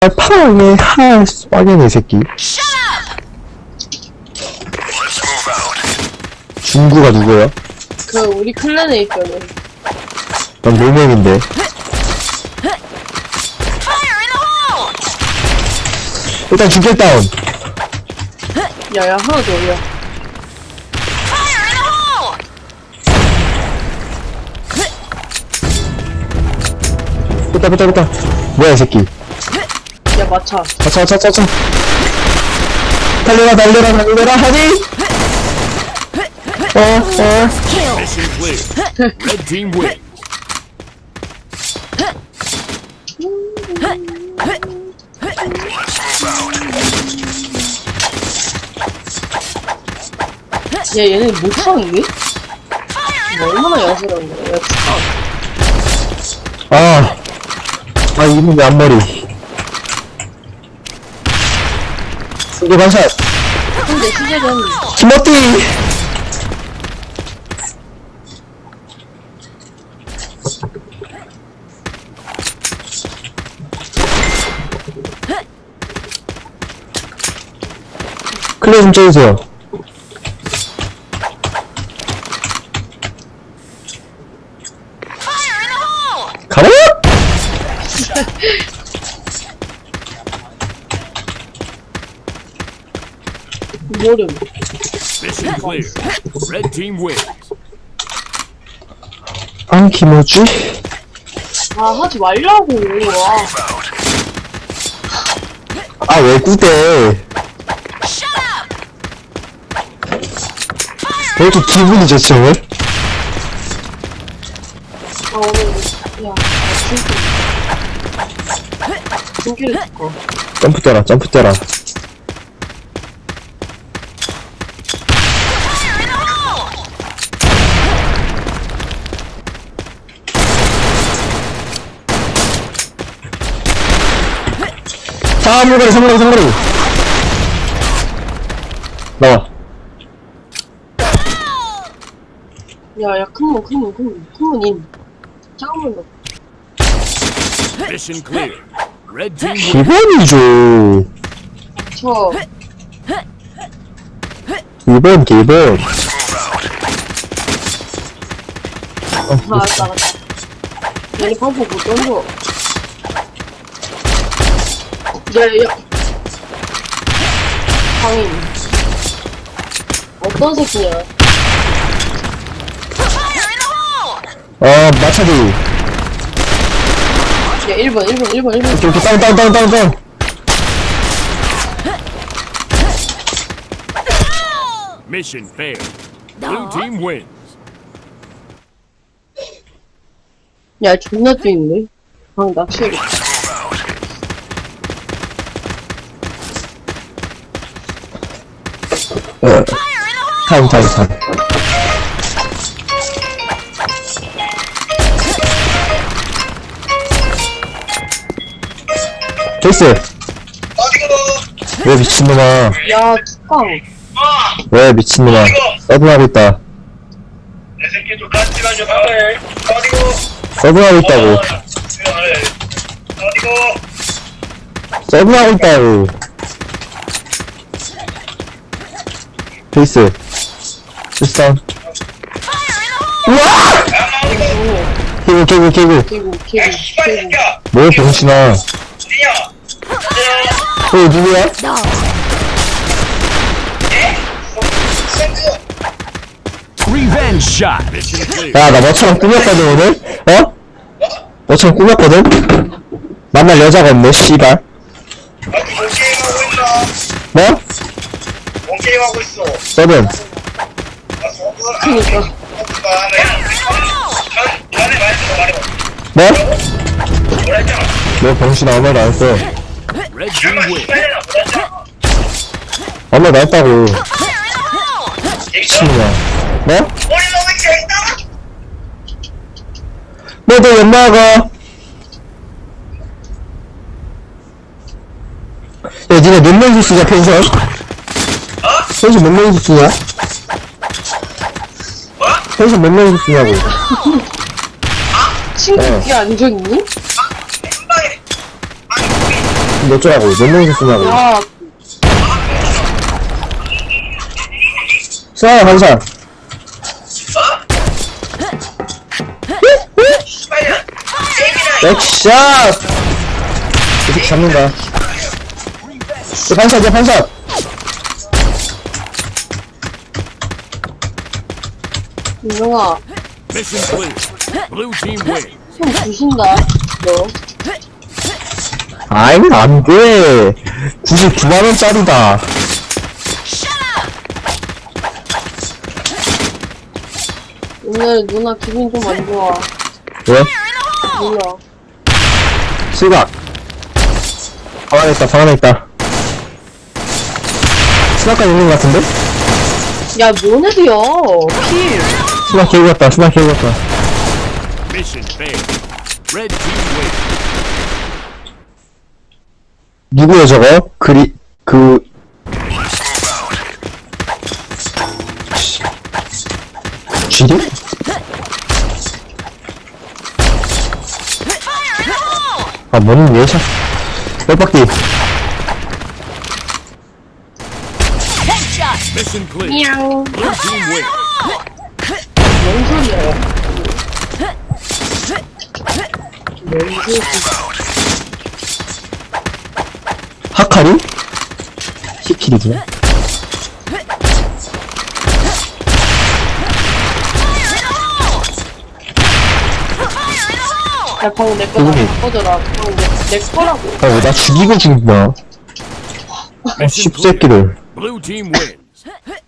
아, 파랑의 하, 이 새끼. 중구가 누구야? 그 우리 클랜에 있거든. 난 노맹인데. 일단 중길 다운. 야야 하나 더 올려. 뺐다, 뺐다, 뺐다. 뭐야, 이 새끼. 야. 차차, 차, 차, 차. 달려라, 달려라, 달려라, 하니? 어, 어. Mission clear. Red team wins. 야 얘네 못 참니? 뭐 얼마나 야수라는 거야? 야. 아. 아, 이놈의 앞머리. 이거 반샷. 근데 시제는 김어띠! 클레 좀 쳐주세요. 가라! 모름. Mission clear. Red team wins. 안 김어쥐? 아 하지 말라고. 와. 아, 왜 구대? 왜 이렇게 기분이 오늘? 아 오늘 야. 진짜. 듣고. 점프 뛰어라, 점프 뛰어라. 자, 물거리, 상거리, 상거리. 나와. 야 야 큰문 큰문 큰문 큰문 인. 작은 문 넣어. Mission clear. Red team wins. 기본이죠. 저 2번, 기본. 아, 알았다, 알았다. 얘네 방법 못 던져. 야, 야. 강인. 어떤 새끼냐? 어, 마차기. 야, 1번, 1번, 1번, 1번. 이렇게, 다운. Mission failed. Blue team wins. 야, 존나 뛰는데? 방 낚시해야겠다. 어. 타임, 타임, 타임. 됐어. 왜 미친놈아. 야, 축강. 왜 미친놈아. 서브하고 있다. 내 새끼 좀 같이 가줘 빨리 어디고 서브하고 있다고. 어디고 서브하고 있다고. 페이스. 일단. 우와! 개구, 개구, 개구. 개구, 개구, 개구. 뭐, 병신아. 어, 누구야? Revenge shot. Mission clear. 야, 나 너처럼 꾸몄거든, 오늘? 어? 너처럼 꾸몄거든? 만날 여자가 없네, 씨발. 뭐? 뭔 게임하고 있어 서브를 그니까. 전 말했어 말해봐 뭐? 뭐라 했잖아 너 병신아, 말도 안 했어. 뭐라 했잖아 아무 말도 안 했다고. 얘기잖아 친구야. 뭐? 머리 너무 재밌다 너도 연마가. 야, 니네 몇 명이서 쓰냐, 펜션? 펜션 몇 명이서 쓰냐? 뭐? 펜션 몇 명이서 쓰냐고. 친구 어. 그게 안 좋니? 지금 어쩌라고 몇 명이서 쓰냐고 야, 쏴 반샷 백샷 이렇게 잡는다 야, 반샷이야 반샷 윤영아, Mission clear. Blue team wins. 손 부신다, 너. 아이 안 돼 99만 원짜리다 오늘 누나 기분 좀 안 좋아. 왜? 몰라. 실각 방 안에 있다 방 안에 있다 스나카 있는 것 같은데? 야, 스나 개구 같다 Mission failed. Red team wins. 누구야 저거? 그리 그 쥐리? 아 뭔 예샷 뺄박기 Mission clear. 미양. Blue team wins. 뭔 소리야. 뭔 소리야. 하카리? 시키리구나 야, 방금 내 거다. 누구니? 꺼져라. 방금 내, 내 거라고. 죽이고 죽인다 어 씹새끼들 Blue team wins. Huh?